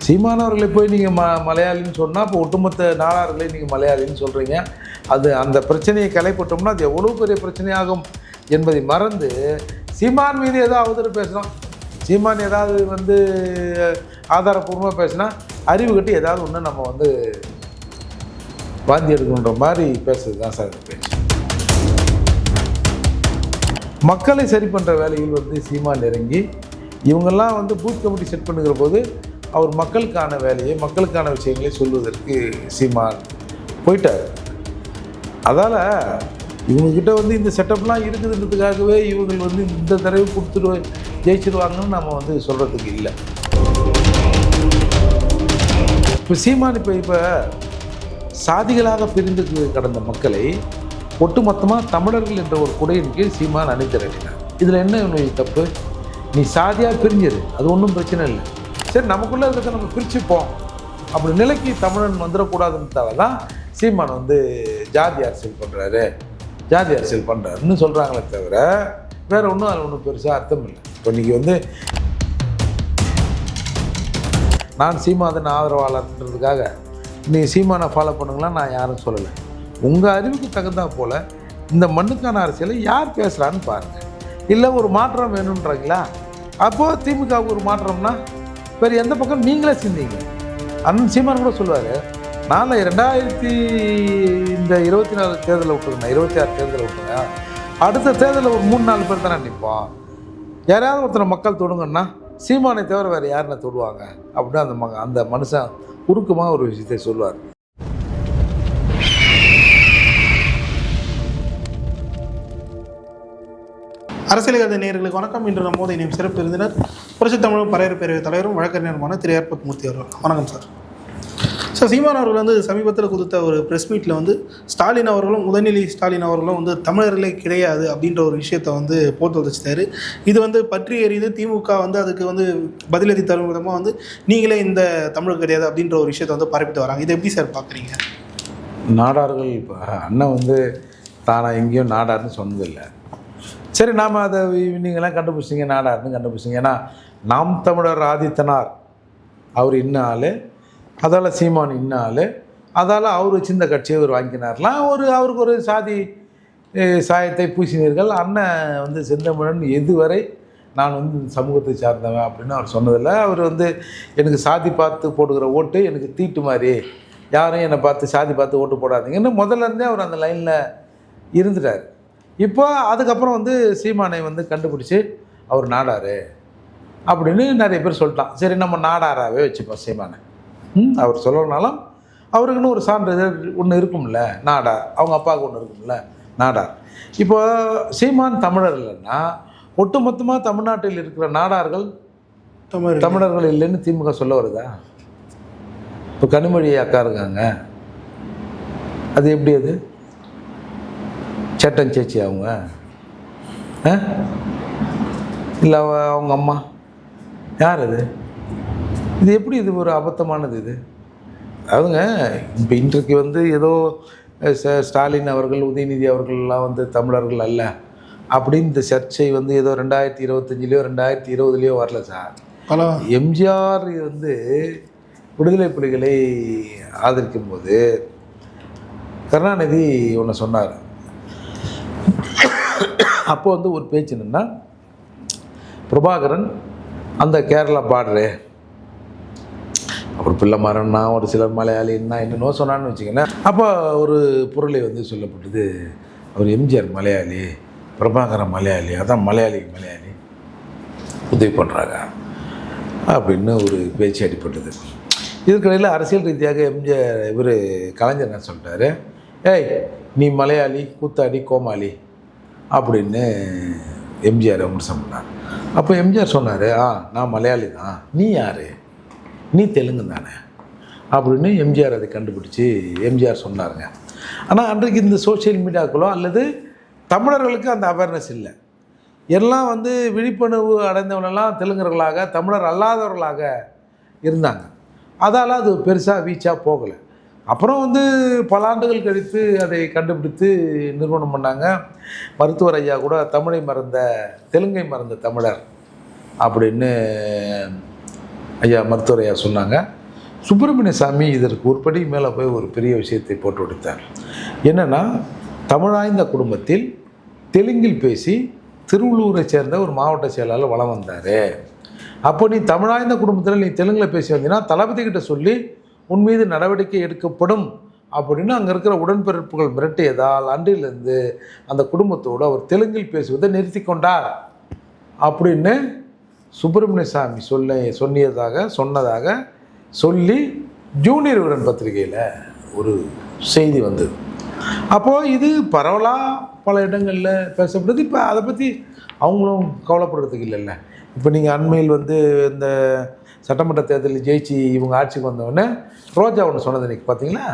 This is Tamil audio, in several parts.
சீமானவர்களை போய் நீங்கள் ம மலையாளின்னு சொன்னால் இப்போ ஒட்டுமொத்த நாடார்களை நீங்கள் மலையாளின்னு சொல்கிறீங்க அது அந்த பிரச்சனையை கலைப்பட்டோம்னா அது எவ்வளோ பெரிய பிரச்சனையாகும் என்பதை மறந்து சீமான் மீது ஏதோ அவதூறு பேசுகிறோம் சீமான் ஏதாவது வந்து ஆதாரப்பூர்வமாக பேசினா அறிவு கட்டி ஏதாவது ஒன்று நம்ம வந்து வாந்தி எடுக்கணுன்ற மாதிரி பேசுறது தான் சார் இந்த பேச்சு மக்களை சரி பண்ணுற வேலையில் வந்து சீமான் இறங்கி இவங்கெல்லாம் வந்து பூத் கமிட்டி செட் பண்ணுகிற போது அவர் மக்களுக்கான வேலையை மக்களுக்கான விஷயங்களை சொல்வதற்கு சீமான் போயிட்டார். அதால் இவங்கக்கிட்ட வந்து இந்த செட்டப்லாம் இருக்குதுன்றதுக்காகவே இவங்க வந்து இந்த தடவை கொடுத்துட்டு ஜெயிச்சிருவாங்கன்னு நம்ம வந்து சொல்கிறதுக்கு இல்லை. இப்போ சீமான் இப்போ இப்போ சாதிகளாக பிரிந்து கடந்த மக்களை ஒட்டுமொத்தமாக தமிழர்கள் என்ற ஒரு குடையின் கீழ் சீமான் அணிதிரட்டினார். இதில் என்ன உன்னுடைய தப்பு? நீ சாதியாக பிரிஞ்சிரு அது ஒன்றும் பிரச்சனை இல்லை. சரி நமக்குள்ளே இருக்கிறத நம்ம பிரிச்சுப்போம். அப்படி நிலைக்கு தமிழன் வந்துடக்கூடாதுன்றதால தான் சீமான் வந்து ஜாதி அரசியல் பண்ணுறாரு ஜாதி அரசியல் பண்ணுறாருன்னு சொல்கிறாங்களே தவிர வேற ஒன்றும் அதில் ஒன்றும் பெருசாக அர்த்தம் இல்லை. இப்போ நீங்கள் வந்து நான் சீமாதன் ஆதரவாளர்ன்றதுக்காக நீ சீமானை ஃபாலோ பண்ணுங்களா நான் யாரும் சொல்லலை. உங்கள் அறிவுக்கு தகுந்தா போல் இந்த மண்ணுக்கான அரசியலை யார் பேசுகிறான்னு பாருங்கள் இல்லை ஒரு மாற்றம் வேணுன்றாங்களா அப்போது திமுகவுக்கு ஒரு மாற்றம்னா வேறு எந்த பக்கம் நீங்களே சிந்திங்க. அண்ணன் சீமான் கூட சொல்லுவார் நான் ரெண்டாயிரத்தி இந்த இருபத்தி நாலு தேர்தலில் விட்டுருங்க இருபத்தி ஆறு தேர்தலில் விட்டுருங்க அடுத்த தேர்தலில் ஒரு மூணு நாலு பேர் தானே நிற்போம் யாராவது ஒருத்தனை மக்கள் தொடுங்கன்னா சீமானை தவிர வேறு யாருன்னு தொடுவாங்க? அப்படின்னு அந்த மக அந்த மனுஷன் உருக்கமாக ஒரு விஷயத்தை சொல்லுவார். அரசியல் கதை நேர்களுக்கு வணக்கம். இன்று நம்மோது இணையும் சிறப்பு விருந்தினர் புரட்சி தமிழ் பரையர் பேரவைத் தலைவரும் வழக்கறிஞருமான திரு ஏற்பத் மூர்த்தி அவர்கள். வணக்கம் சார். சார் சீமான் அவர்கள் வந்து சமீபத்தில் கொடுத்த ஒரு ப்ரெஸ் மீட்டில் வந்து ஸ்டாலின் அவர்களும் உதயநிதி ஸ்டாலின் அவர்களும் வந்து தமிழர்களே கிடையாது அப்படின்ற ஒரு விஷயத்தை வந்து போட்டு வச்சுட்டாரு. இது வந்து பற்றி எறிந்து திமுக வந்து அதுக்கு வந்து பதிலடி தரும் விதமாக வந்து நீங்களே இந்த தமிழ் கிடையாது அப்படின்ற ஒரு விஷயத்தை வந்து பரப்பிட்டு வராங்க. இதை எப்படி சார் பார்க்குறீங்க நாடார்கள் இப்போ அண்ணன் வந்து தானாக எங்கேயும் நாடார்னு சொன்னதில்லை. சரி நாம் அதை நீங்களாம் கண்டுபிடிச்சிங்க நாடார்னு கண்டுபிடிச்சிங்க. ஏன்னா நாம் தமிழர் ஆதித்தனார். அவர் இன்ன ஆள் அதால் சீமான் இன்ன ஆள் அதால் அவர் வச்சிருந்த கட்சியை அவர் வாங்கினார்லாம். ஒரு அவருக்கு ஒரு சாதி சாயத்தை பூசினீர்கள். அண்ணன் வந்து செந்தமிழன் எதுவரை நான் வந்து இந்த சமூகத்தை சார்ந்தவன் அப்படின்னு அவர் சொன்னதில்லை. அவர் வந்து எனக்கு சாதி பார்த்து போடுகிற ஓட்டு எனக்கு தீட்டு மாதிரி. யாரும் என்னை பார்த்து சாதி பார்த்து ஓட்டு போடாதீங்கன்னு முதல்ல இருந்தே அவர் அந்த லைனில் இருந்துட்டார். இப்போ அதுக்கப்புறம் வந்து சீமானை வந்து கண்டுபிடிச்சி அவர் நாடார் அப்படின்னு நிறைய பேர் சொல்லிட்டான். சரி நம்ம நாடாராகவே வச்சுப்போம் சீமானை. ம் அவர் சொல்லணும்னாலும் அவருக்குன்னு ஒரு சான்றிதழ் ஒன்று இருக்கும்ல நாடார் அவங்க அப்பாவுக்கு ஒன்று இருக்கும்ல நாடார் இப்போ சீமான் தமிழர் இல்லைன்னா ஒட்டுமொத்தமாக தமிழ்நாட்டில் இருக்கிற நாடார்கள் தமிழ் தமிழர்கள் இல்லைன்னு திமுக சொல்ல வருதா? இப்போ கனிமொழி அக்கா இருக்காங்க. அது எப்படி அது? சேட்டன் சேச்சி அவங்க. ஆ? இல்லை அவங்க அம்மா. யார் அது? இது எப்படி இது ஒரு அபத்தமானது இது? அதாவதுங்க இப்போ இன்றைக்கு வந்து ஏதோ ஸ்டாலின் அவர்கள் உதயநிதி அவர்கள்லாம் வந்து தமிழர்கள் அல்ல அப்படின்னு இந்த சர்ச்சை வந்து ஏதோ ரெண்டாயிரத்தி இருபத்தஞ்சிலையோ ரெண்டாயிரத்தி இருபதுலையோ வரல சார். எம்ஜிஆர் வந்து விடுதலை புலிகளை ஆதரிக்கும் போது கருணாநிதி ஒன்று சொன்னார். அப்போ வந்து ஒரு பேச்சு என்னென்னா பிரபாகரன் அந்த கேரளா பாடுறே அவர் பிள்ளை மரம்னா ஒரு சிலர் மலையாளின்னா என்னென்னோ சொன்னான்னு வச்சுக்கோங்களேன் அப்போ ஒரு பொருளை வந்து சொல்லப்பட்டது அவர் எம்ஜிஆர் மலையாளி பிரபாகரன் மலையாளி அதான் மலையாளி மலையாளி உதவி பண்ணுறாங்க அப்படின்னு ஒரு பேச்சு அடிப்பட்டது இதற்கிடையில் அரசியல் ரீதியாக எம்ஜிஆர் இவர் கலைஞர் என்ன சொல்லிட்டாரு ஏய் நீ மலையாளி கூத்தாடி கோமாளி அப்படின்னு எம்ஜிஆர் விமர்சனம் பண்ணார் அப்போ எம்ஜிஆர் சொன்னார் ஆ நான் மலையாளி தான். நீ யார்? நீ தெலுங்கு தானே? அப்படின்னு எம்ஜிஆர் அதை கண்டுபிடிச்சி எம்ஜிஆர் சொன்னாருங்க. ஆனால் அன்றைக்கு இந்த சோஷியல் மீடியாக்களோ அல்லது தமிழர்களுக்கு அந்த அவேர்னஸ் இல்லை. எல்லாம் வந்து விழிப்புணர்வு அடைந்தவனெல்லாம் தெலுங்கர்களாக தமிழர் அல்லாதவர்களாக இருந்தாங்க. அதால் அது பெருசாக வீச்சாக போகலை. அப்புறம் வந்து பல ஆண்டுகள் கழித்து அதை கண்டுபிடித்து நிறுவனம் பண்ணாங்க. மருத்துவர் ஐயா கூட தமிழை மறந்த தெலுங்கை மறந்த தமிழர் அப்படின்னு ஐயா மருத்துவர் ஐயா சொன்னாங்க. சுப்பிரமணிய சாமி இதற்கு ஒரு மேலே போய் ஒரு பெரிய விஷயத்தை போட்டு கொடுத்தார் என்னென்னா தமிழாய்ந்த குடும்பத்தில் தெலுங்கில் பேசி திருவள்ளூரை சேர்ந்த ஒரு மாவட்ட செயலாளர் வளம் வந்தார். அப்போ நீ தமிழாய்ந்த குடும்பத்தில் நீ தெலுங்கில் பேசி வந்தீங்கன்னா தளபதி கிட்ட சொல்லி உன் மீது நடவடிக்கை எடுக்கப்படும் அப்படின்னு அங்கே இருக்கிற உடன்பிறப்புகள் மிரட்டியதால் அன்றிலிருந்து அந்த குடும்பத்தோடு அவர் தெலுங்கில் பேசுவதை நிறுத்தி கொண்டார் அப்படின்னு சுப்பிரமணிய சாமி சொல்ல சொன்னியதாக சொன்னதாக சொல்லி ஜூனியர் உடன் பத்திரிகையில் ஒரு செய்தி வந்தது. அப்போது இது பரவலாக பல இடங்களில் பேசப்படுது. இப்போ அதை பற்றி அவங்களும் கவலைப்படுறதுக்கு இல்லைல்ல. இப்போ நீங்கள் அண்மையில் வந்து இந்த சட்டமன்ற தேர்தலில் ஜெயிச்சு இவங்க ஆட்சிக்கு வந்தவொடனே ரோஜா ஒன்று சொன்னது இன்னைக்கு பார்த்தீங்களா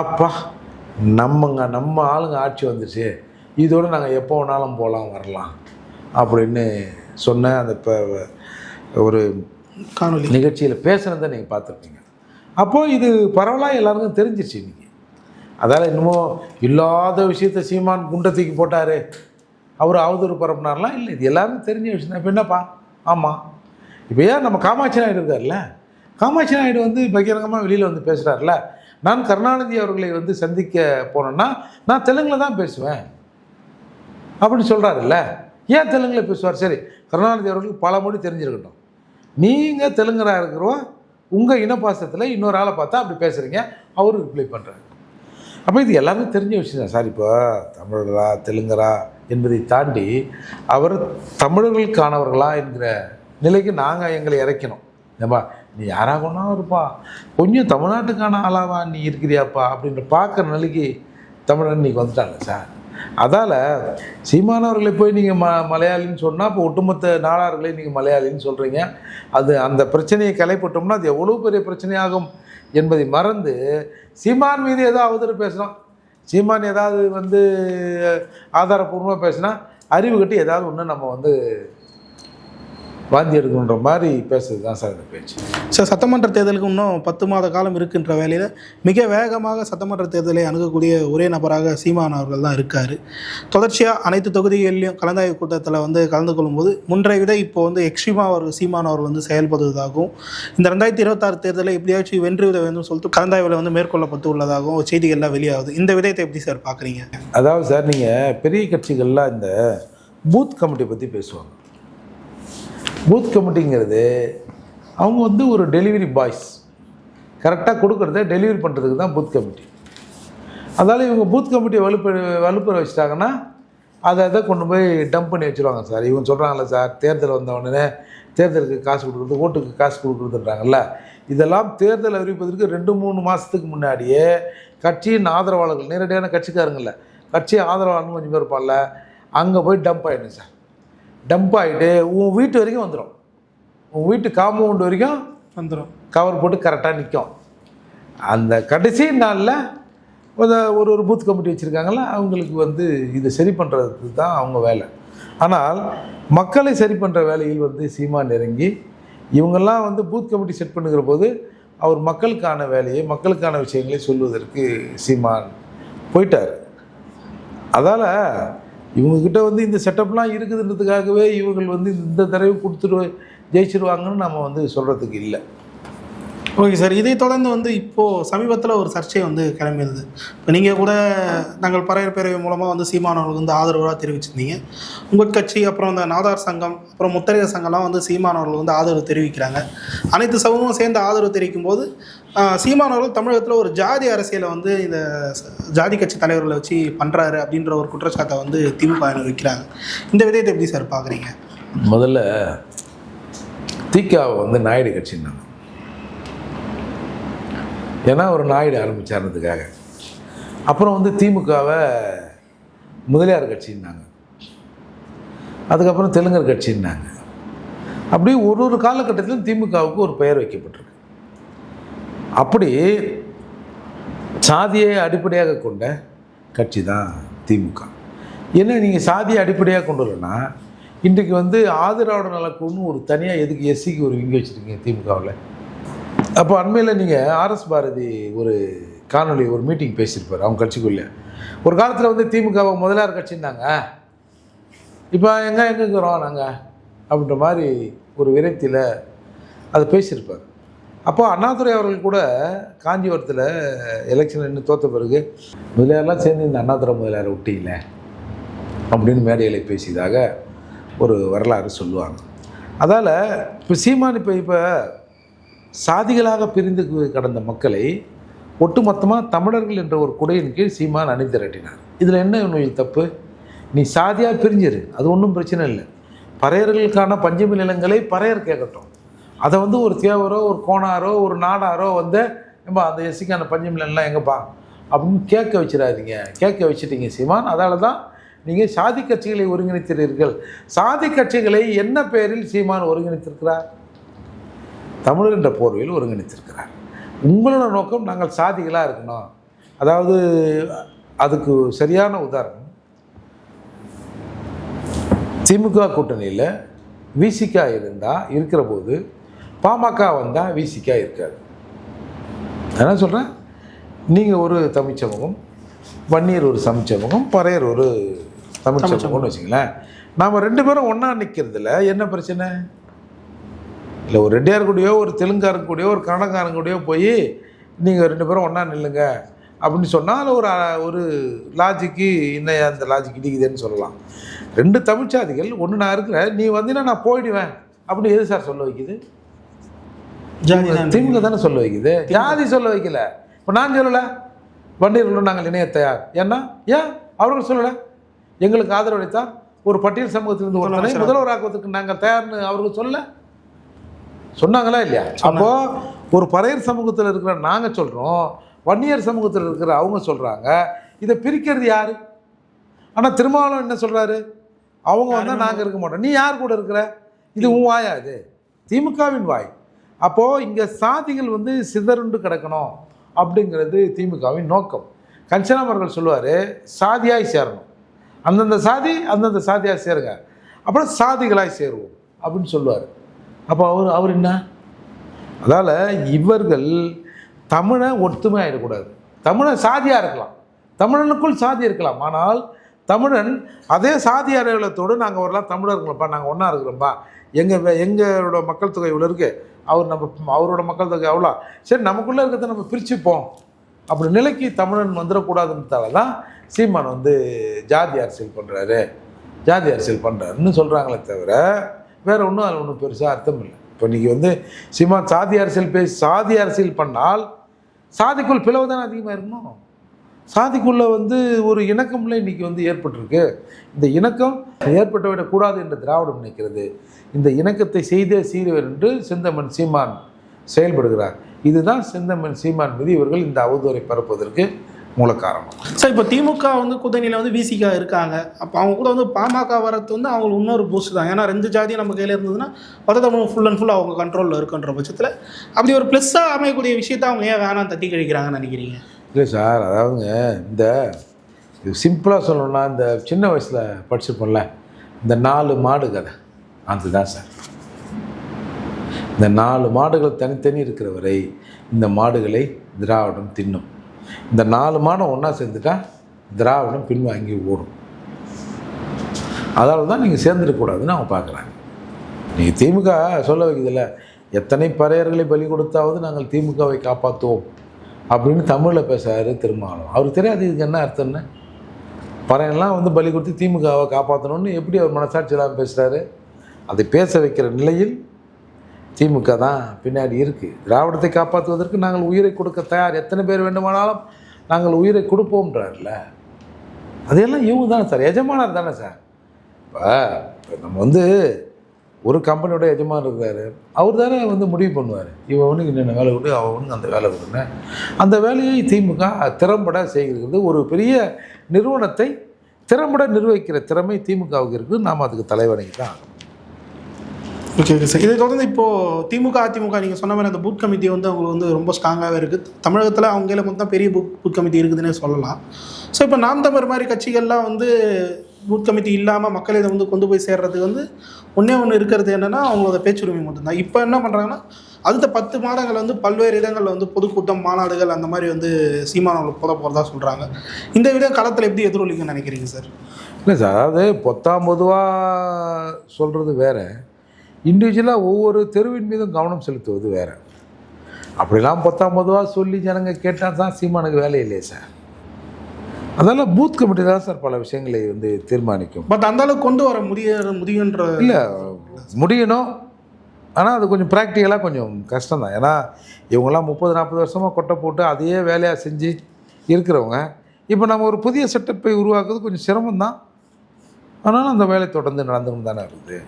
அப்பா நம்மங்க நம்ம ஆளுங்க ஆட்சி வந்துச்சு இதோடு நாங்கள் எப்போ வேணாலும் போகலாம் வரலாம் அப்படின்னு சொன்ன அந்த இப்போ ஒரு காணொலி நிகழ்ச்சியில் பேசுகிறத நீங்கள் பார்த்துருப்பீங்க. அப்போது இது பரவலாக எல்லாருக்கும் தெரிஞ்சிருச்சு இன்னைக்கு. அதால் இன்னமும் இல்லாத விஷயத்த சீமான் குண்டை தூக்கி போட்டார். அவர் அவதூறு பரப்புனார்லாம் இல்லை இது எல்லாருக்கும் தெரிஞ்ச விஷயம் தான் இப்போ என்னப்பா? ஆமாம் இப்போ ஏன் நம்ம காமாட்சி நாயுடு இருக்கார்ல? காமாட்சி நாயுடு வந்து பகிரங்கமாக வெளியில் வந்து பேசுகிறார்ல நான் கருணாநிதி அவர்களை வந்து சந்திக்க போனேன்னா நான் தெலுங்கில் தான் பேசுவேன். அப்படின்னு சொல்கிறாருல்ல ஏன் தெலுங்கில் பேசுவார்? சரி கருணாநிதி அவர்களுக்கு பல மொழி தெரிஞ்சிருக்கட்டும். நீங்கள் தெலுங்கராக இருக்கிறோம் உங்கள் இனப்பாசத்தில் இன்னொரு ஆளை பார்த்தா அப்படி பேசுகிறீங்க அவரும் ரிப்ளை பண்ணுறாரு அப்போ இது எல்லாருக்கும் தெரிஞ்ச விஷயம் தான். சார் இப்போ தமிழரா தெலுங்கரா என்பதை தாண்டி அவர் தமிழர்களுக்கானவர்களா என்கிற நிலைக்கு நாங்கள் எங்களை இறக்கணும். ஏம்பா நீ யாராக கொண்டாலும் இருப்பா. கொஞ்சம் தமிழ்நாட்டுக்கான ஆளாவா நீ இருக்கிறியாப்பா அப்படின்ற பார்க்குற நிலைக்கு தமிழன் இன்னைக்கு வந்துட்டாங்க சார். அதால் சீமானவர்களை போய் நீங்கள் ம மலையாளின்னு சொன்னால் இப்போ ஒட்டுமொத்த நாடார்களை நீங்கள் மலையாளின்னு சொல்கிறீங்க அது அந்த பிரச்சனையை கலைப்பட்டோம்னா அது எவ்வளோ பெரிய பிரச்சனையாகும் என்பதை மறந்து சீமான் மீது ஏதோ அவதூறு பேசுகிறோம் சீமான் ஏதாவது வந்து ஆதாரப்பூர்வமாக பேசினா அறிவு கட்டி ஏதாவது ஒன்று நம்ம வந்து வாந்தி எடுக்கணுன்ற மாதிரி பேசுறது தான் சார் இந்த பேச்சு. சார் சட்டமன்ற தேர்தலுக்கு இன்னும் பத்து மாத காலம் இருக்குன்ற வேலையில் மிக வேகமாக சட்டமன்ற தேர்தலை அணுகக்கூடிய ஒரே நபராக சீமான் அவர்கள் தான் இருக்கார். தொடர்ச்சியாக அனைத்து தொகுதிகளிலும் கலந்தாய்வு கூட்டத்தில் வந்து கலந்து கொள்ளும்போது முன்றை விட இப்போ வந்து எக்ஸ்ட்ரீமாக அவர் சீமான் அவர்கள் வந்து செயல்படுவதாகவும் இந்த ரெண்டாயிரத்தி இருபத்தாறு தேர்தலை எப்படியாச்சும் வென்று விட வேண்டும் சொல்லிட்டு கலந்தாய்வில் வந்து மேற்கொள்ளப்பட்டு உள்ளதாகவும் செய்திகள்லாம் வெளியாகுது. இந்த விதத்தை எப்படி சார் பார்க்குறீங்க அதாவது சார் நீங்கள் பெரிய கட்சிகள்லாம் இந்த பூத் கமிட்டி பற்றி பேசுவாங்க. பூத் கமிட்டிங்கிறது அவங்க வந்து ஒரு டெலிவரி பாய்ஸ் கரெக்டாக கொடுக்குறத டெலிவரி பண்ணுறதுக்கு தான் பூத் கமிட்டி அதனால் இவங்க பூத் கமிட்டியை வலுப்பெ வலுப்புற வச்சுட்டாங்கன்னா அதை அதை கொண்டு போய் டம்ப் பண்ணி வச்சுருவாங்க சார். இவங்க சொல்கிறாங்கல்ல சார் தேர்தல் வந்த உடனே தேர்தலுக்கு காசு கொடுக்குறது ஓட்டுக்கு காசு கொடுக்குறதுன்றாங்கல்ல. இதெல்லாம் தேர்தல் அறிவிப்பதற்கு ரெண்டு மூணு மாதத்துக்கு முன்னாடியே கட்சியின் ஆதரவாளர்கள் நேரடியான கட்சிக்காரங்கள கட்சி ஆதரவாளர்கள் கொஞ்சம் பேர் இருப்பான்ல அங்கே போய் டம்ப் ஆகிடும் சார். டம்ப் ஆகிட்டு உன் வீட்டு வரைக்கும் வந்துடும் உன் வீட்டு காம்பவுண்ட் வரைக்கும் வந்துடும் கவர் போட்டு கரெக்டாக நிற்கும் அந்த கடைசி நாளில் ஒரு ஒரு ஒரு பூத் கமிட்டி வச்சுருக்காங்கல்ல அவங்களுக்கு வந்து இதை சரி பண்ணுறதுக்கு தான் அவங்க வேலை. ஆனால் மக்களை சரி பண்ணுற வேலையில் வந்து சீமான் இறங்கி இவங்கெல்லாம் வந்து பூத் கமிட்டி செட் பண்ணுகிற போது அவர் மக்களுக்கான வேலையை மக்களுக்கான விஷயங்களை சொல்வதற்கு சீமான் போயிட்டார். அதால் இவங்கக்கிட்ட வந்து இந்த செட்டப்லாம் இருக்குதுன்றதுக்காகவே இவங்கள் வந்து இந்த தடவை கொடுத்துட்டு ஜெயிச்சிருவாங்கன்னு நம்ம வந்து சொல்கிறதுக்கு இல்லை. ஓகே சார் இதை தொடர்ந்து வந்து இப்போது சமீபத்தில் ஒரு சர்ச்சை வந்து கிளம்பியிருந்தது. இப்போ நீங்கள் கூட நாங்கள் பறையர் பேரவை மூலமாக வந்து சீமானவர்களுக்கு வந்து ஆதரவாக தெரிவிச்சிருந்தீங்க. உங்கள் கட்சி அப்புறம் இந்த நாதார் சங்கம் அப்புறம் முத்தரையர் சங்கம்லாம் வந்து சீமானவர்களுக்கு வந்து ஆதரவு தெரிவிக்கிறாங்க. அனைத்து சமூகமும் சேர்ந்து ஆதரவு தெரிவிக்கும் போது சீமானவர்கள் தமிழகத்தில் ஒரு ஜாதி அரசியலை வந்து இந்த ஜாதி கட்சி தலைவர்களை வச்சு பண்ணுறாரு அப்படின்ற ஒரு குற்றச்சாட்டை வந்து திமுக வைக்கிறாங்க இந்த விதத்தை எப்படி சார் பார்க்குறீங்க முதல்ல திகாவை வந்து நாயுடு கட்சின்னாங்க ஏன்னா ஒரு நாயுடு ஆரம்பிச்சாருன்றதுக்காக. அப்புறம் வந்து திமுகவை முதலியார் கட்சின்னாங்க. அதுக்கப்புறம் தெலுங்கர் கட்சின்னாங்க. அப்படி ஒரு ஒரு காலகட்டத்திலும் திமுகவுக்கு ஒரு பெயர் வைக்கப்பட்டிருக்கு. அப்படி சாதியை அடிப்படையாக கொண்ட கட்சி தான் திமுக. என்ன நீங்கள் சாதியை அடிப்படையாக கொண்டு வரலன்னா இன்றைக்கு வந்து ஆதிராவிட நலக்குன்னு ஒரு தனியாக எதுக்கு எஸ்சிக்கு ஒரு விங்க வச்சுருக்கீங்க திமுகவில்? அப்போ அண்மையில் நீங்கள் ஆர்எஸ் பாரதி ஒரு காணொளி ஒரு மீட்டிங் பேசியிருப்பார் அவங்க கட்சிக்குள்ளே. ஒரு காலத்தில் வந்து திமுகவை முதலார் கட்சின்னாங்க. இப்போ எங்கே எங்கே இருக்கிறோம் நாங்கள் அப்படின்ற மாதிரி ஒரு விரக்தியில் அதை பேசியிருப்பார். அப்போது அண்ணாதுரை அவர்கள் கூட காஞ்சிபுரத்தில் எலெக்ஷன் நின்று தோற்ற பிறகு முதலியாரெலாம் சேர்ந்து இந்த அண்ணாதுரை முதலியாரை விட்டீங்கள அப்படின்னு மேடைகளை பேசியதாக ஒரு வரலாறு சொல்லுவாங்க. அதால் இப்போ சீமான் இப்போ இப்போ சாதிகளாக பிரிந்து கடந்த மக்களை ஒட்டுமொத்தமாக தமிழர்கள் என்ற ஒரு குடையின் கீழ் சீமான் அணி திரட்டினார். இதில் என்ன உண்மையில் தப்பு? நீ சாதியாக பிரிஞ்சிரு. அது ஒன்றும் பிரச்சனை இல்லை. பறையர்களுக்கான பஞ்சமி நிலங்களை பறையர் கேட்கட்டும். அதை வந்து ஒரு தேவரோ ஒரு கோணாரோ ஒரு நாடாரோ வந்து ஏம்பா அந்த எஸ்சிக்கான பஞ்சமி நிலம்லாம் எங்கேப்பா? அப்படின்னு கேட்க வச்சிடாதீங்க. கேட்க வச்சுட்டீங்க சீமான். அதால் தான் நீங்கள் சாதி கட்சிகளை ஒருங்கிணைத்தீர்கள். சாதி கட்சிகளை என்ன பெயரில் சீமான் ஒருங்கிணைத்திருக்கிறார்? தமிழர் என்ற போர்வையில் ஒருங்கிணைத்திருக்கிறார். உங்களோட நோக்கம் நாங்கள் சாதிகளாக இருக்கணும். அதாவது அதுக்கு சரியான உதாரணம் திமுக கூட்டணியில் விசிகா இருந்தால் இருக்கிற போது பாமக வந்தால் விசிகா இருக்காது. என்ன சொல்கிறேன் நீங்கள் ஒரு தமிழ் சமூகம் வன்னியர் ஒரு தமிழ் சமூகம் பறையர் ஒரு தமிழ் சமூகம்னு வச்சுங்களேன் நாம் ரெண்டு பேரும் ஒன்றா நிற்கிறதுல என்ன பிரச்சனை? இல்லை ஒரு ரெட்டியார் கூடயோ ஒரு தெலுங்காரன் கூடயோ ஒரு கன்னடக்காரன் கூடயோ போய் நீங்கள் ரெண்டு பேரும் ஒன்றா நில்லுங்க அப்படின்னு சொன்னால் ஒரு ஒரு லாஜிக்கு இன்னும் அந்த லாஜிக் இடிக்குதுன்னு சொல்லலாம். ரெண்டு தமிழ்ச்சாதிகள் ஒன்று நான் இருக்கிறேன் நீ வந்தீங்கன்னா நான் போயிடுவேன் அப்படின்னு எது சார் சொல்ல வைக்குது? திமுக தானே சொல்ல வைக்குது. ஜாதி சொல்ல வைக்கல. இப்போ நான் சொல்லலை. வண்டியர்களும் நாங்கள் இணைய தயார். ஏன்னா ஏன்? அவர்கள் சொல்லலை. எங்களுக்கு ஆதரவளித்தால் ஒரு பட்டியல் சமூகத்திலிருந்து ஒருத்தனை முதல்வராக்குவதற்கு நாங்கள் தயார்னு அவர்கள் சொல்ல சொன்னாங்களா இல்லையா? அப்போ ஒரு பறையர் சமூகத்தில் இருக்கிற நாங்கள் சொல்கிறோம் வன்னியர் சமூகத்தில் இருக்கிற அவங்க சொல்கிறாங்க இதை பிரிக்கிறது யாரு? ஆனால் திருமாவளவன் என்ன சொல்கிறாரு அவங்க வந்தால் நாங்கள் இருக்க மாட்டோம். நீ யார் கூட இருக்கிற? இது உன் வாயா இது? திமுகவின் வாய். அப்போது இங்கே சாதிகள் வந்து சிதறுண்டு கிடக்கணும் அப்படிங்கிறது திமுகவின் நோக்கம். கஞ்சனாம் அவர்கள் சொல்லுவார் சாதியாய் சேரணும். அந்தந்த சாதி அந்தந்த சாதியாய் சேருங்க. அப்புறம் சாதிகளாய் சேருவோம் அப்படின்னு சொல்லுவார். அப்போ அவர் அவர் என்ன? அதால் இவர்கள் தமிழை ஒற்றுமை ஆகிடக்கூடாது தமிழன் சாதியாக இருக்கலாம். தமிழனுக்குள் சாதி இருக்கலாம். ஆனால் தமிழன் அதே சாதி அடையாளத்தோடு நாங்கள் வரலாம் தமிழர்களப்பா நாங்கள் ஒன்றா இருக்கிறோம்ப்பா எங்கள் எங்களோட மக்கள் தொகை இவ்வளோ இருக்குது அவர் நம்ம அவரோட மக்கள் தொகை அவ்வளோ சரி நமக்குள்ளே இருக்கிறத நம்ம பிரிச்சுப்போம். அப்படி நிலைக்கு தமிழன் வந்துடக்கூடாதுன்றதால தான் சீமான் வந்து ஜாதி அரசியல் பண்ணுறாரு ஜாதி அரசியல் பண்ணுறாருன்னு சொல்கிறாங்களே தவிர வேற ஒன்றும் அதில் ஒன்றும் பெருசாக அர்த்தம் இல்லை. இப்போ நீங்கள் வந்து சீமான் சாதி அரசியல் பேசி சாதி அரசியல் பண்ணால் சாதிக்குள் பிளவு தானே அதிகமாக இருக்கணும்? சாதிக்குள்ளே வந்து ஒரு இணக்கம்ல இன்றைக்கி வந்து ஏற்பட்டிருக்கு. இந்த இணக்கம் ஏற்பட்டுவிடக்கூடாது என்று திராவிடம் நினைக்கிறது. இந்த இணக்கத்தை செய்தே சீருவர் என்று செந்தமன் சீமான் செயல்படுகிறார். இதுதான் செந்தமன் சீமான் மீது இவர்கள் இந்த அவதூறை பரப்புவதற்கு மூல காரணம். சார் இப்போ திமுக வந்து கூட்டணியில் வந்து விசிகா இருக்காங்க. அப்போ அவங்க கூட வந்து பாமக வரது வந்து அவங்களுக்கு இன்னொரு பூஸ்ட் தான். ஏன்னா ரெண்டு ஜாதியும் நம்ம கையில் இருந்ததுன்னா மொத்த தமிழ் ஃபுல் அண்ட் ஃபுல் அவங்க கண்ட்ரோலில் இருக்குன்ற பட்சத்தில் அப்படி ஒரு ப்ளஸ்ஸாக அமையக்கூடிய விஷயத்தை அவங்க ஏன் வேணாம் தட்டி கழிக்கிறாங்கன்னு நினைக்கிறீங்க? இல்லை சார் அதாவதுங்க இந்த இது சிம்பிளாக சொல்லணும்னா இந்த சின்ன வயசில் படிச்சிருப்போம்ல இந்த நாலு மாடு கதை. அதுதான் சார். இந்த நாலு மாடுகள் தனித்தனி இருக்கிற வரை இந்த மாடுகளை திராவிடம் தின்னும். இந்த நாலு மாடம் ஒன்றா சேர்ந்துட்டா திராவிடம் பின்வாங்கி ஓடும். அதால் தான் நீங்கள் சேர்ந்துடக்கூடாதுன்னு அவங்க பார்க்குறாங்க நீங்கள் திமுக சொல்ல வைக்கிறதில்ல எத்தனை பறையர்களை பலி கொடுத்தாவது நாங்கள் திமுகவை காப்பாற்றுவோம் அப்படின்னு தமிழில் பேசுகிறாரு திருமாவளவன். அவருக்கு தெரியாது இதுக்கு என்ன அர்த்தம்னு. பறையெல்லாம் வந்து பலி கொடுத்து திமுகவை காப்பாற்றணும்னு எப்படி அவர் மனசாட்சி இல்லாமல் பேசுகிறாரு அதை பேச வைக்கிற நிலையில் திமுக தான் பின்னாடி இருக்குது திராவிடத்தை காப்பாற்றுவதற்கு நாங்கள் உயிரை கொடுக்க தயார். எத்தனை பேர் வேண்டுமானாலும் நாங்கள் உயிரை கொடுப்போம்ன்றார்ல. அதையெல்லாம் இவங்க தானே சார். எஜமானர் தானே சார். இப்போ நம்ம வந்து ஒரு கம்பெனியோட எஜமானர் இருக்கிறாரு அவர் தானே வந்து முடிவு பண்ணுவார். இவனுக்கு என்னென்ன வேலை கொடு அவனுக்கு அந்த வேலை கொடுங்க அந்த வேலையை திமுக திறம்பட செய்கிறது ஒரு பெரிய நிறுவனத்தை திறம்பட நிர்வகிக்கிற திறமை திமுகவுக்கு இருக்குது. நாம் அதுக்கு தலைவனைக்கு தான் ஆகணும். ஓகே ஓகே சார் இதை தொடர்ந்து இப்போது திமுக அதிமுக நீங்கள் சொன்ன மாதிரி அந்த பூத் கமிட்டி வந்து அவங்களுக்கு வந்து ரொம்ப ஸ்ட்ராங்காகவே இருக்குது தமிழகத்தில் அவங்க மட்டும் மொத்தம் பெரிய பூத் பூத் கமிட்டி இருக்குதுன்னே சொல்லலாம். ஸோ இப்போ நாம் தமிழ் மாதிரி கட்சிகள்லாம் வந்து பூத் கமிட்டி இல்லாமல் மக்களை இதை வந்து கொண்டு போய் சேர்றதுக்கு வந்து ஒன்றே ஒன்று இருக்கிறது என்னென்னா அவங்களோட பேச்சுரிமை மட்டும்தான். இப்போ என்ன பண்ணுறாங்கன்னா அடுத்த பத்து மாதங்கள் வந்து பல்வேறு இடங்களில் வந்து பொதுக்கூட்டம் மாநாடுகள் அந்த மாதிரி வந்து சீமானவங்களுக்கு போத போகிறதா சொல்கிறாங்க இந்த விட களத்தில் எப்படி எதிரொலிக்குன்னு நினைக்கிறீங்க சார் இல்லை சார் அதாவது பொத்தாம் பொதுவாக சொல்கிறது வேற. இண்டிவிஜுவலாக ஒவ்வொரு தெருவின் மீதும் கவனம் செலுத்துவது வேறு. அப்படிலாம் பத்தாம் பொதுவாக சொல்லி ஜனங்க கேட்டால் தான் சீமானுக்கு வேலை இல்லையே சார். அதெல்லாம் பூத் கமிட்டி தான் சார் பல விஷயங்களை வந்து தீர்மானிக்கும். பட் அந்த அளவுக்கு கொண்டு வர முடிய முடியுன்ற இல்லை முடியணும். ஆனால் அது கொஞ்சம் ப்ராக்டிக்கலாக கொஞ்சம் கஷ்டம் தான். ஏன்னா இவங்கெல்லாம் முப்பது நாற்பது வருஷமாக கொட்டை போட்டு அதையே வேலையாக செஞ்சு இருக்கிறவங்க. இப்போ நம்ம ஒரு புதிய செட்டப்பை உருவாக்குறது கொஞ்சம் சிரமம் தான் ஆனாலும் அந்த வேலை தொடர்ந்து நடந்துன்னு தானே இருக்குது.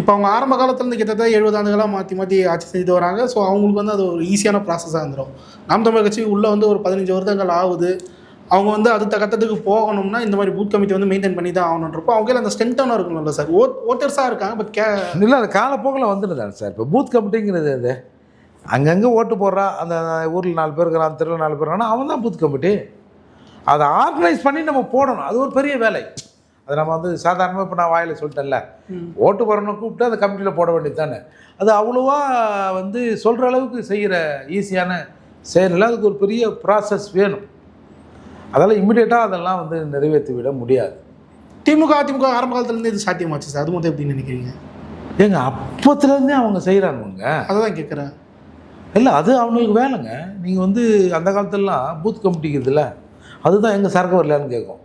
இப்போ அவங்க ஆரம்ப காலத்துலேருந்து கிட்டத்தட்ட எழுபது ஆண்டுகளாக மாற்றி மாற்றி ஆட்சி செஞ்சுட்டு வராங்க. ஸோ அவங்களுக்கு வந்து அது ஒரு ஈஸியான ப்ராசஸாக இருந்துடும் நாம் தமிழ் கட்சி உள்ளே வந்து ஒரு பதினஞ்சு வருடங்கள் ஆகுது. அவங்க வந்து அடுத்த கட்டத்துக்கு போகணும்னா இந்த மாதிரி பூத் கமிட்டி வந்து மெயின்டைன் பண்ணி தான் ஆகணுன்றப்போ அவங்க அந்த ஸ்ட்ரென்த்தான இருக்கணும்ல சார். ஓ ஓட்டர்ஸாக இருக்காங்க பட் கே இல்லை அது காலப்போக்கில் வந்துடுதானே சார். இப்போ பூத் கமிட்டிங்கிறது அது அங்கங்கே ஓட்டு போடுறா அந்த ஊரில் நாலு பேர் இருக்கிறான் தெருவில் நாலு பேர் இருக்கானா அவன் தான் பூத் கமிட்டி அதை ஆர்கனைஸ் பண்ணி நம்ம போடணும். அது ஒரு பெரிய வேலை. அது நம்ம வந்து சாதாரணமாக இப்போ நான் வாயில் சொல்லிட்டேன்ல. ஓட்டு போகிறவனை கூப்பிட்டு அந்த கமிட்டியில் போட வேண்டியது தானே. அது அவ்வளோவா வந்து சொல்கிற அளவுக்கு செய்கிற ஈஸியான செயலில் அதுக்கு ஒரு பெரிய ப்ராசஸ் வேணும். அதெல்லாம் இம்மிடியேட்டாக அதெல்லாம் வந்து நிறைவேற்றி விட முடியாது. திமுக அதிமுக ஆரம்ப காலத்துலேருந்து இது சாத்தியமாச்சு சார். அது மட்டும் எப்படி நினைக்கிறீங்க? ஏங்க அப்பத்துலேருந்தே அவங்க செய்கிறானுங்க அதை தான் கேட்குறேன் இல்லை அது அவங்களுக்கு வேலைங்க. நீங்கள் வந்து அந்த காலத்துலலாம் பூத் கமிட்டிக்கு இதில் அதுதான் எங்கள் சரக்கு வரலையான்னு கேட்கும்.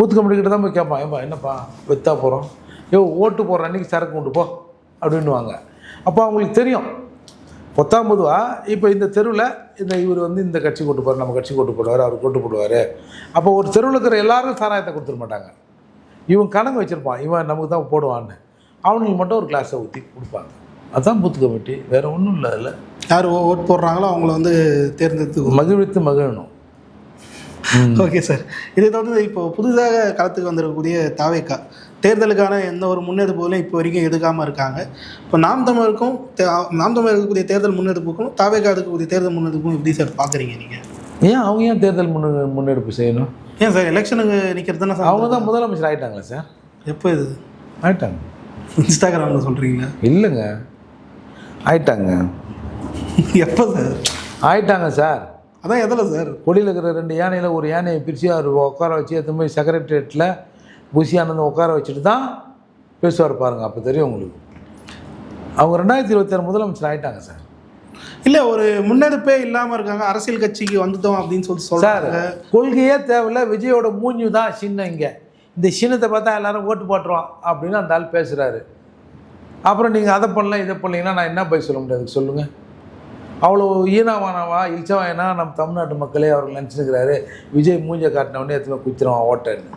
பூத் கமிட்டிக்கிட்ட தான் போய் கேட்பான் ஏப்பா என்னப்பா வித்தா போகிறோம் யோ ஓட்டு போடுற அன்றைக்கி சரக்கு கொண்டு போ அப்படின்னுவாங்க. அப்போ அவங்களுக்கு தெரியும். பொத்தாம் பொதுவா இப்போ இந்த தெருவில் இந்த இவர் வந்து இந்த கட்சி கொண்டு போகிறார் நம்ம கட்சி கொண்டு போடுவார் அவர் கொண்டு போடுவார். அப்போ ஒரு தெருவில் இருக்கிற எல்லாருக்கும் சாராயத்தை கொடுத்துட மாட்டாங்க. இவன் கணக்கு வச்சுருப்பான் இவன் நமக்கு தான் போடுவான்னு. அவனுக்கு மட்டும் ஒரு கிளாஸை ஊற்றி கொடுப்பாங்க. அதுதான் பூத் கமிட்டி வேறு ஒன்றும் இல்லை அதில். யார் ஓ- ஓட் போடுறாங்களோ அவங்கள வந்து தேர்ந்தெடுத்து மகிழ்வித்து மகிழணும். Okay sir. இதை தொடர்ந்து இப்போ புதுதாக களத்துக்கு வந்திருக்கக்கூடிய தாவேக்கா தேர்தலுக்கான எந்த ஒரு முன்னெடுப்புகளையும் இப்போ வரைக்கும் எடுக்காமல் இருக்காங்க. இப்போ நாம் தமிழருக்கும் தே- நாம் தமிழர் இருக்கக்கூடிய தேர்தல் முன்னெடுப்புக்கும் தாவேக்கா இருக்கக்கூடிய தேர்தல் முன்னெடுப்புக்கும் எப்படி சார் பார்க்குறீங்க நீங்கள் ஏன் அவங்க ஏன் தேர்தல் முன்ன முன்னெடுப்பு செய்யணும்? ஏன் சார் எலெக்ஷனுக்கு நிற்கிறது தானே சார்? அவங்க தான் முதலமைச்சர் ஆயிட்டாங்களா சார். எப்போ இது? ஆயிட்டாங்க. இன்ஸ்டாகிராமில் சொல்கிறீங்களா இல்லைங்க. ஆயிட்டாங்க. எப்போ சார்? ஆயிட்டாங்க சார். அதான் எதில் சார்? கொடியில் இருக்கிற ரெண்டு யானையில் ஒரு யானையை பிரித்து அவர் உட்கார வச்சு எடுத்து போய் செக்ரட்டரியேட்டில் புசி உட்கார வச்சுட்டு தான் பேசுவார் பாருங்க. அப்போ தெரியும் உங்களுக்கு. அவங்க ரெண்டாயிரத்தி இருபத்தாறு முதலமைச்சர் ஆயிட்டாங்க சார். இல்லை ஒரு முன்னெடுப்பே இல்லாமல் இருக்காங்க. அரசியல் கட்சிக்கு வந்துட்டோம் அப்படின்னு சொல்லி சார் சொல்கிறாங்க கொள்கையே தேவையில்ல. விஜயோட மூஞ்சி தான் சின்னம் இங்கே. இந்த சின்னத்தை பார்த்தா எல்லாரும் ஓட்டு போட்டுருவான் அப்படின்னு அந்த ஆள் பேசுகிறாரு அப்புறம் நீங்கள் அதை பண்ணல இதை பண்ணலீங்கன்னா நான் என்ன போய் சொல்ல முடியாது சொல்லுங்கள் அவ்வளோ ஈனவானவா இல்ச்சவாயனா நம்ம தமிழ்நாட்டு மக்களே அவர் நினச்சிருக்கிறாரு. விஜய் மூஞ்ச காட்டினவொடனே எத்தனை குத்திடுவான் ஓட்டன்னு.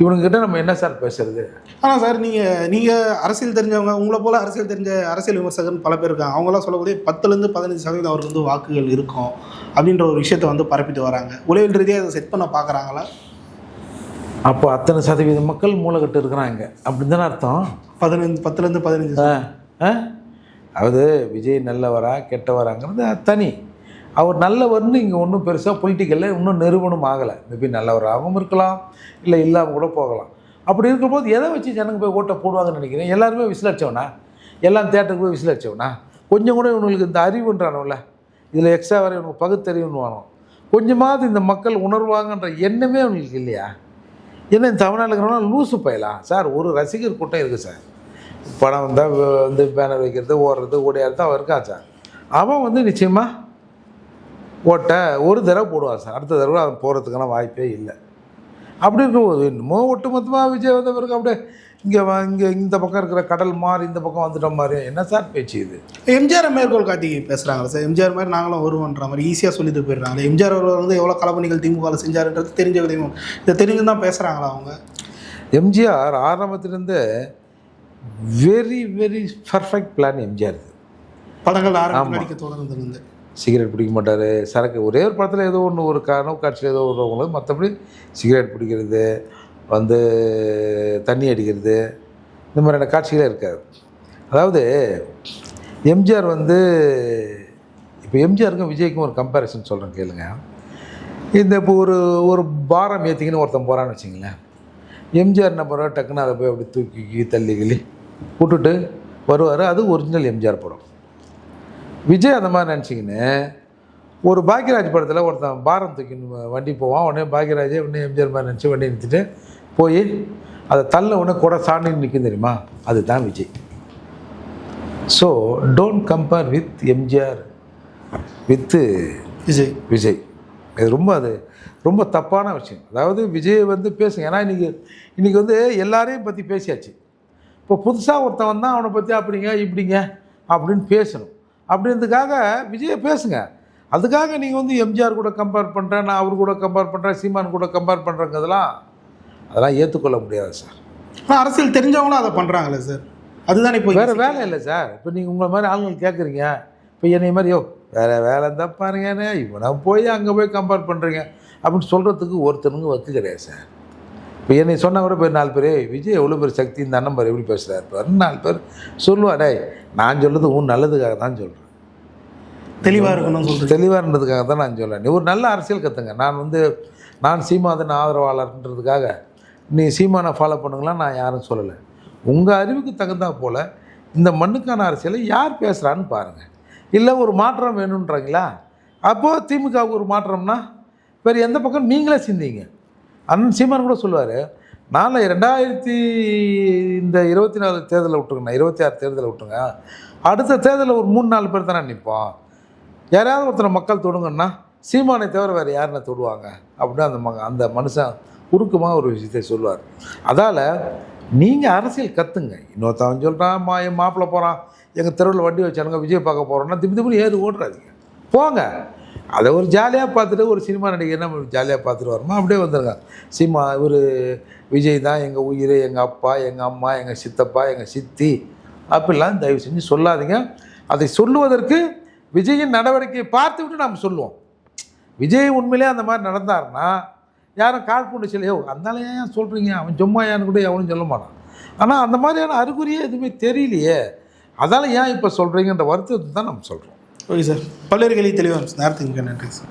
இவனுங்கிட்ட நம்ம என்ன சார் பேசுறது? ஆனால் சார் நீங்கள் நீங்கள் அரசியல் தெரிஞ்சவங்க உங்களை போல் அரசியல் தெரிஞ்ச அரசியல் விமர்சகர் பல பேர் இருக்காங்க. அவங்களாம் சொல்லக்கூடிய பத்துலேருந்து பதினஞ்சு சதவீதம் அவருக்கு வந்து வாக்குகள் இருக்கும் அப்படின்ற ஒரு விஷயத்தை வந்து பரப்பிட்டு வராங்க. உளவியல் ரீதியாக அதை செட் பண்ண பார்க்குறாங்களா அப்போ அத்தனை சதவீத மக்கள் மூளைக்கட்டு இருக்கிறாங்க. அப்படின்னு தானே அர்த்தம்? பதினஞ்சு பத்துலேருந்து பதினஞ்சு ஆ? அதாவது விஜய் நல்லவரா கெட்டவராங்கிறது அது தனி. அவர் நல்லவர்னு இங்கே ஒன்றும் பெருசாக பொலிட்டிக்கலில் இன்னும் நிறுவனம் ஆகலை. மேபி நல்லவராகவும் இருக்கலாம் இல்லை இல்லாமல் கூட போகலாம். அப்படி இருக்கும்போது எதை வச்சு ஜனங்க போய் ஓட்டை போடுவாங்கன்னு நினைக்கிறேன் எல்லாருமே விசிலடிச்சவனா? எல்லாம் தேட்டருக்கு போய் விசிலடிச்சவனா? கொஞ்சம் கூட இவனுக்கு இந்த அறிவுன்றானும்ல இதில் எக்ஸ்ட்ரா வரை இவனுக்கு பகுத்தறிவுன்னு வேணும் கொஞ்சமாவது இந்த மக்கள் உணர்வாங்கன்ற எண்ணமே அவங்களுக்கு இல்லையா? ஏன்னா இந்த தமிழ்நாட்டில் இருக்கிறவங்க லூசு போயலாம் சார் ஒரு ரசிகர் கூட்டம் இருக்குது சார். படம் வந்தால் வந்து பேனர் வைக்கிறது ஓடுறது ஓடியாடுறது இருக்கான் சார் அவன் வந்து நிச்சயமாக ஓட்டை ஒரு தடவை போடுவான் சார். அடுத்த தடவை அவன் போகிறதுக்கான வாய்ப்பே இல்லை. அப்படி இருக்கும்போது என்னமோ ஒட்டு மொத்தமாக விஜய் வந்த பிறகு அப்படியே இங்கே இங்கே இந்த பக்கம் இருக்கிற கடல் மாறி இந்த பக்கம் வந்துட்ட மாதிரி என்ன சார் பேச்சு இது? எம்ஜிஆர் மேற்கோள் காட்டி பேசுகிறாங்களா சார். எம்ஜிஆர் மாதிரி நாங்களும் வருவோன்ற மாதிரி ஈஸியாக சொல்லிட்டு போயிடுறாங்க. எம்ஜிஆர் அவர்கள் வந்து எவ்வளோ களப்பணிகள் திமுகவில் செஞ்சாருன்றது தெரிஞ்ச விதமும். இதை தெரிஞ்சு தான் பேசுகிறாங்களா அவங்க? MGR ஆரம்பத்திலேருந்து very very perfect plan MGR படங்கள். நடிக்க தொடர்ந்து சிகரெட் பிடிக்க மாட்டார். சரக்கு ஒரே ஒரு படத்தில் ஏதோ ஒன்று ஒரு கனவு காட்சியில் ஏதோ வருவவங்களுக்கு மற்றபடி சிகரெட் பிடிக்கிறது வந்து தண்ணி அடிக்கிறது இந்த மாதிரியான காட்சிகளே இருக்காது. அதாவது எம்ஜிஆர் வந்து இப்போ எம்ஜிஆருக்கும் விஜய்க்கும் ஒரு கம்பேரிசன் சொல்கிறேன் கேளுங்க. இந்த இப்போ ஒரு ஒரு பாரம் ஏற்றிக்கின்னு ஒருத்தன் போகிறான்னு வச்சிங்களேன் எம்ஜிஆர் என்ன பண்ணுவார்? டக்குன்னு அதை போய் அப்படி தூக்கி கீக்கி தள்ளி கிள்ளி விட்டுட்டு வருவார். அது ஒரிஜினல் எம்ஜிஆர் படம். விஜய் அந்த மாதிரி நினச்சிக்கின்னு ஒரு பாக்யராஜ் படத்தில் ஒருத்தன் பாரம் தூக்கின்னு வண்டி போவான். உடனே பாக்யராஜே உடனே எம்ஜிஆர் மாதிரி நினச்சி வண்டி நிறுத்திட்டு போய் அதை தள்ள உடனே கூட சாணி நிற்கும் தெரியுமா? அதுதான் Vijay. So don't compare with MGR with Vijay. Vijay. இது ரொம்ப அது ரொம்ப தப்பான விஷயம். அதாவது விஜய் வந்து பேசுங்க. ஏன்னா இன்றைக்கி இன்றைக்கி வந்து எல்லாரையும் பற்றி பேசியாச்சு. இப்போ புதுசாக ஒருத்தன் வந்தால் அவனை பற்றி அப்படிங்க இப்படிங்க அப்படின்னு பேசணும். அப்படின்றதுக்காக விஜயை பேசுங்க. அதுக்காக நீங்கள் வந்து எம்ஜிஆர் கூட கம்பேர் பண்ணுறேன் நான் அவர் கூட கம்பேர் பண்ணுறேன் சீமான் கூட கம்பேர் பண்ணுறங்கிறதெல்லாம் அதெல்லாம் ஏற்றுக்கொள்ள முடியாது சார். ஆனால் அரசியல் தெரிஞ்சவங்களும் அதை பண்ணுறாங்களே சார். அதுதானே இப்போ வேறு வேலை இல்லை சார். இப்போ நீங்கள் உங்களை மாதிரி ஆளுங்க கேட்குறீங்க இப்போ என்னை மாதிரி யோ வேறு வேலை இருந்தால் பாருங்கண்ணே இவனை போய் அங்கே போய் கம்பேர் பண்ணுறீங்க அப்படின்னு சொல்கிறதுக்கு ஒருத்தனுங்க ஒத்து கிடையாது சார். இப்போ என்னை சொன்ன கூட போய் நாலு பேர் "ஏய், விஜய் எவ்வளோ பேர் சக்தி இந்த அண்ணன் பாரு எப்படி பேசுகிறாரு பாரு நாலு பேர் சொல்லுவா டேய் நான் சொல்கிறது உன் நல்லதுக்காக தான் சொல்கிறேன் தெளிவாக இருக்கணும்னு சொல்கிறேன் தெளிவாக இருந்ததுக்காக தான் நான் சொல்கிறேன் நீ ஒரு நல்ல அரசியல் கற்றுங்க நான் வந்து நான் சீமாதன் ஆதரவாளர்ன்றதுக்காக நீ சீமானை ஃபாலோ பண்ணுங்களா நான் யாரும் சொல்லலை. உங்கள் அறிவுக்கு தகுந்தா போல் இந்த மண்ணுக்கான அரசியலை யார் பேசுகிறான்னு பாருங்கள் இல்லை ஒரு மாற்றம் வேணுன்றாங்களா அப்போது திமுகவுக்கு ஒரு மாற்றம்னா வேறு எந்த பக்கம் நீங்களே சிந்திங்க. அந் சீமான் கூட சொல்லுவார் நான் ரெண்டாயிரத்தி இந்த இருபத்தி நாலு தேர்தலை விட்டுருங்கண்ணா இருபத்தி ஆறு தேர்தலை விட்டுருங்க. அடுத்த தேர்தலில் ஒரு மூணு நாலு பேர் தானே நிற்போம் யாரையாவது ஒருத்தரை மக்கள் தொடுங்கன்னா சீமானை தவிர வேறு யாருன்னா தொடுவாங்க? அப்படின்னு அந்த ம அந்த மனுஷன் உருக்கமாக ஒரு விஷயத்தை சொல்லுவார். அதால் நீங்கள் அரசியல் கற்றுங்க இன்னொருத்தவன் சொல்கிறான் மா என் மாப்பிள்ளை போகிறான் எங்கள் தெருவில் வண்டி வச்சானுங்க விஜய் பார்க்க போகிறோன்னா திப்பு திப்பு ஏறி ஓடுறாதீங்க. போங்க. அதை ஒரு ஜாலியாக பார்த்துட்டு ஒரு சினிமா நடிகை நம்ம ஜாலியாக பார்த்துட்டு வரோமா அப்படியே வந்துருங்க. சினிமா இவர் விஜய் தான் எங்கள் உயிர் எங்கள் அப்பா எங்கள் அம்மா எங்கள் சித்தப்பா எங்கள் சித்தி. அப்படிலாம் தயவு செஞ்சு சொல்லாதீங்க. அதை சொல்லுவதற்கு விஜயின் நடவடிக்கையை பார்த்து விட்டு நாம் சொல்லுவோம். விஜய் உண்மையிலே அந்த மாதிரி நடந்தாருன்னா யாரும் கால் கொண்டு சொல்லி அதனால ஏன் சொல்கிறீங்க அவன் சும்மாயான்னு கூட எவனும் சொல்ல மாட்டான். ஆனால் அந்த மாதிரியான அறிகுறியே எதுவுமே தெரியலையே. அதால் ஏன் இப்போ சொல்கிறீங்கன்ற வருத்தத்தை தான் நம்ம சொல்கிறோம் ஓகே சார். பல்வேறு கேள்வி தெளிவாக நேரத்துக்கு நன்றி சார்.